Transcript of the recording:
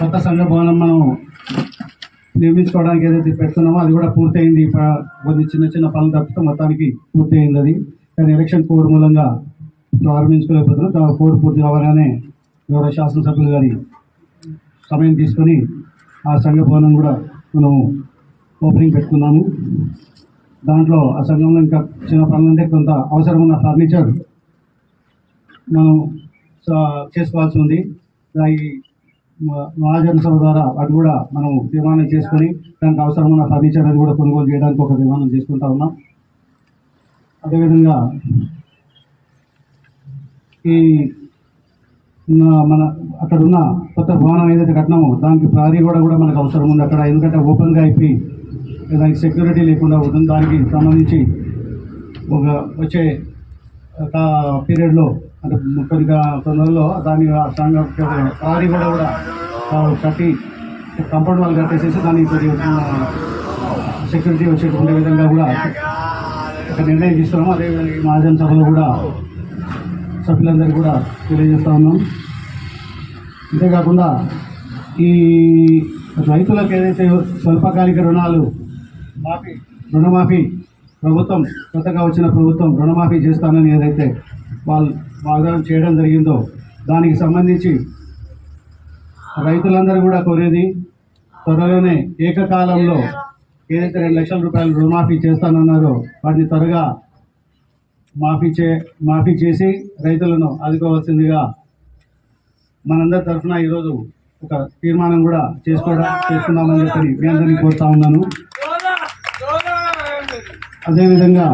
కొత్త సంఘ భవనం మనం నిర్మించుకోవడానికి ఏదైతే పెడుతున్నామో అది కూడా పూర్తయింది. కొన్ని చిన్న చిన్న పనులు తప్పితే మొత్తానికి పూర్తయింది అది. కానీ ఎలక్షన్ కోడ్ మూలంగా ప్రారంభించుకోలేకపోతున్నాం. కోడ్ పూర్తి కావాలనే గౌరవ శాసనసభ్యులు గారి సమయం తీసుకొని ఆ సంఘ భవనం కూడా మనము ఓపెనింగ్ పెట్టుకున్నాము. దాంట్లో ఆ సంఘంలో ఇంకా చిన్న పనులు అంటే కొంత అవసరం ఉన్న ఫర్నిచర్ మనం స- చేసుకోవాల్సి ఉంది. దానికి మహాజన సభ ద్వారా అది కూడా మనం తీర్మానం చేసుకొని దానికి అవసరమైన ఫర్నిచర్ అది కూడా కొనుగోలు చేయడానికి ఒక తీర్మానం చేసుకుంటా ఉన్నాం. అదేవిధంగా ఈ మన అక్కడ ఉన్న కొత్త భవనం ఏదైతే కట్టినామో దానికి ప్రారీ కూడా కూడా మనకు అవసరం ఉంది. అక్కడ ఎందుకంటే ఓపెన్గా అయిపోయి దానికి సెక్యూరిటీ లేకుండా ఉంటుంది. దానికి సంబంధించి ఒక వచ్చే ఒక పీరియడ్లో అంటే కొన్ని కొన్ని రోజుల్లో దాని ఆ సంఘ కూడా కూడా కట్టి కంపౌండ్ వాళ్ళు కట్టేసేసి దానికి కొద్దిగా సెక్యూరిటీ వచ్చేటువంటి విధంగా కూడా ఒక నిర్ణయం తీసుకున్నాము. అదేవిధంగా ఈ మహాజన సభలో కూడా సభ్యులందరికీ కూడా తెలియజేస్తా ఉన్నాం. అంతేకాకుండా ఈ రైతులకు ఏదైతే స్వల్పకాలిక రుణాలు మాఫీ రుణమాఫీ ప్రభుత్వం కొత్తగా వచ్చిన ప్రభుత్వం రుణమాఫీ చేస్తానని ఏదైతే వాళ్ళు వాగ్దానం చేయడం జరిగిందో దానికి సంబంధించి రైతులందరూ కూడా కోరేది త్వరలోనే ఏకకాలంలో ఏదైతే రెండు లక్షల రూపాయలు రుణమాఫీ చేస్తానన్నారో వాటిని త్వరగా మాఫీ చే మాఫీ చేసి రైతులను ఆదుకోవాల్సిందిగా మనందరి తరఫున ఈరోజు ఒక తీర్మానం కూడా చేసుకోవడం చేసుకుందామని చెప్పి మీ అందరినీ కోరుతా ఉన్నాను. అదేవిధంగా